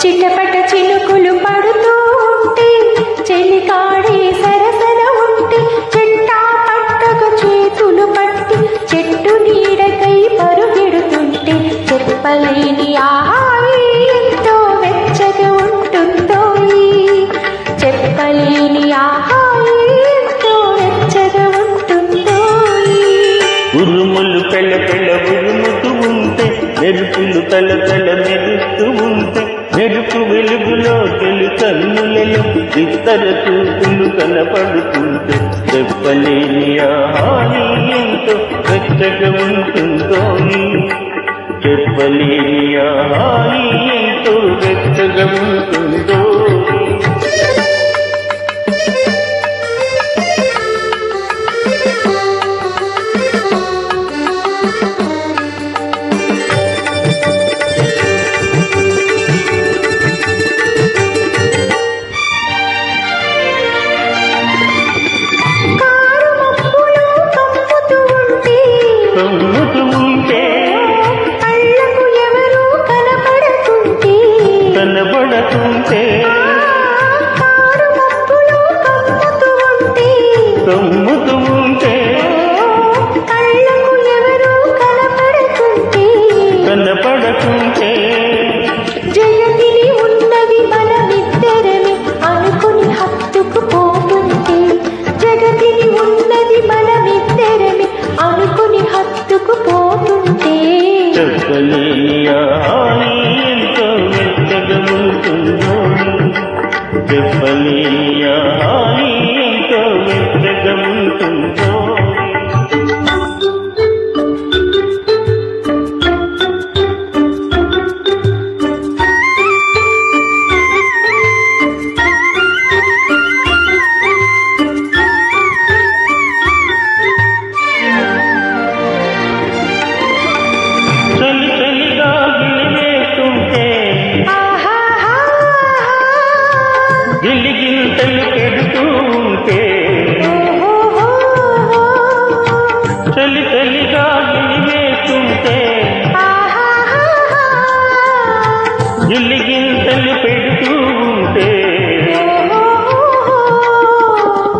చిటపట చినుకులు పడుతూ ఉంటే చెలికాడే సరసర ఉంటే చెట్టా పట్టకు చేతులు పట్టి చెట్టు నీడకై పరుగెడుతుంటే చెప్పలేని ఆహాయి ఎంతో వెచ్చగా ఉంటుందో చెప్పలేని ఆహాయి ఎంతో వెచ్చగా ఉంటుందో ఉరుములు పెళ్ళ పెళ్ళ ఉరుముతూ ఉంటే మెరుపులు తల తల మెరు వెలుగు వెలుగులో తెలు కన్నులలో ఇతర చూపులు కనపడుతుంటే చెప్పలేని ఆహాని ఎంతో వెచ్చగా ఉంటుందో చెప్పలేని ఆహాని హాని ఎంతో వెచ్చగా ఉంటుందో தரும் గిలిగింతలు పెడుతూ ఉంటే చలి చలిగా గిలివేస్తుంటే గిలిగింతలు పెడుతూ ఉంటే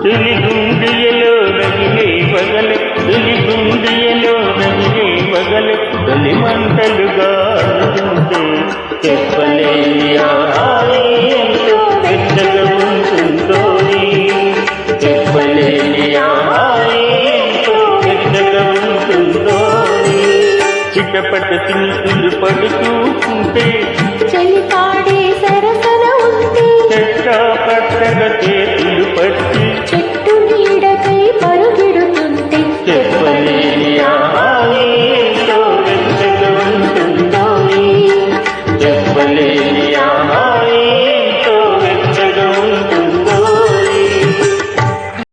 తొలి గుండియలో రగిలే పగలే తొలి గుండియలో రగిలే పగలే తొలి మంటలుగా అనుకుంటే చెపట తింటూ పడుతూ ఉంటే చలిపాడే